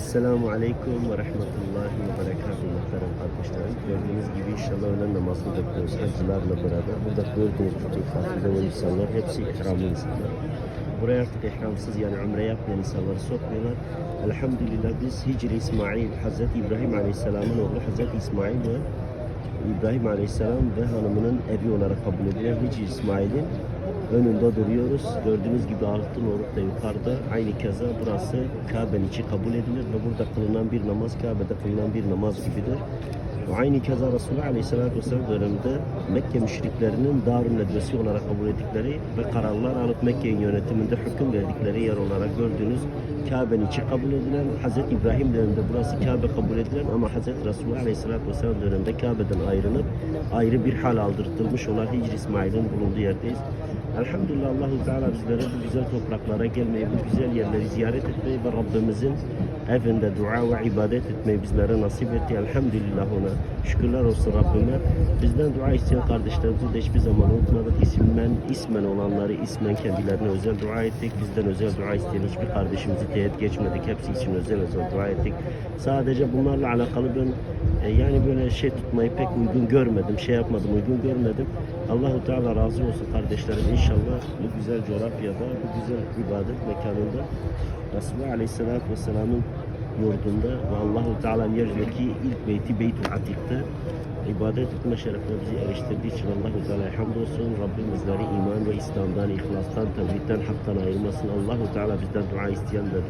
Esselamu Aleyküm ve Rahmetullahi ve Berekatuhu muhterem kardeşlerim. Gördüğünüz gibi inşallah öğlen namazını bekliyoruz hacılarla beraber. Burada gördüğünüz bütün fakirde ve insanlar hepsi ihramlı insanlar. Buraya artık ihramsız yani umre yapmayan insanları sokmuyorlar. Elhamdülillah biz Hicri İsmail, Hazreti İbrahim Aleyhisselam'ın oğlu Hazreti İsmail ve İbrahim Aleyhisselam ve hanımının evi olarak kabul edilen Hicri İsmail'in önünde duruyoruz. Gördüğünüz gibi altın oruk da yukarıda. Aynı keza burası Kabe'nin içi kabul edilir ve burada kılınan bir namaz Kabe'de kılınan bir namaz gibidir. Ve aynı keza Resulullah Aleyhisselatü Vesselam döneminde Mekke müşriklerinin Darun Nedvesi olarak kabul ettikleri ve kararlar alıp Mekke'nin yönetiminde hüküm verdikleri yer olarak gördüğünüz Kabe'nin içi kabul edilen, Hz. İbrahim döneminde burası Kabe kabul edilen ama Hz. Resulullah Aleyhisselatü Vesselam döneminde Kabe'den ayrılıp ayrı bir hal aldırtılmış olan Hicri İsmail'in bulunduğu yerdeyiz. Elhamdülillah Allahu Teala bizlere bu güzel topraklara gelmeyi, bu güzel yerleri ziyaret etmeyi ve Rabbimizin evinde dua ve ibadet etmeyi bizlere nasip etti. Elhamdülillah ona. Şükürler olsun Rabbime. Bizden dua isteyen kardeşlerimizi de hiçbir zaman unutmadık. İsmen, ismen olanları ismen kendilerine özel dua ettik. Bizden özel dua isteyen hiçbir kardeşimizi teğet geçmedik. Hepsi için özel özel dua ettik. Sadece bunlarla alakalı ben e, yani böyle şey tutmayı pek uygun görmedim. Şey yapmadım, uygun görmedim. Allahu Teala razı olsun kardeşlerim. İnşallah bu güzel coğrafyada, bu güzel ibadet mekanında Resulullah Aleyhisselatü Vesselam'ın yurdunda ve Allahu Teala'nın yeryüzündeki ilk beyti Beytül Atik'te ibadet etme şerefine bizi eriştirdiği için Allahu Teala'ya hamdolsun. Rabbim bizleri iman ve İslam'dan, ihlastan, tevhidden, haktan ayırmasın. Allahu Teala bizden dua isteyen de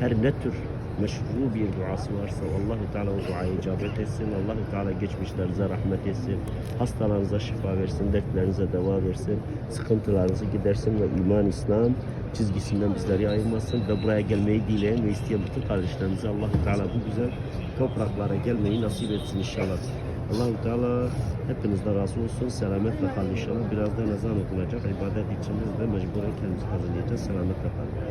her ne tür meşru bir duası varsa Allahu Teala o duaya icabet etsin. Allahu Teala geçmişlerinize rahmet etsin. Hastalarınıza şifa versin, dertlerinize deva versin. Sıkıntılarınızı gidersin ve iman, İslam çizgisinden bizleri ayırmasın ve buraya gelmeyi dileyen ve isteyen bütün kardeşlerimize Allahu Teala bu güzel topraklara gelmeyi nasip etsin inşallah. Allahu Teala hepinizden razı olsun. Selametle kalın inşallah. Birazdan ezan okunacak. İbadet için mecburen kendimizi hazırlayacağız. Selametle kalın.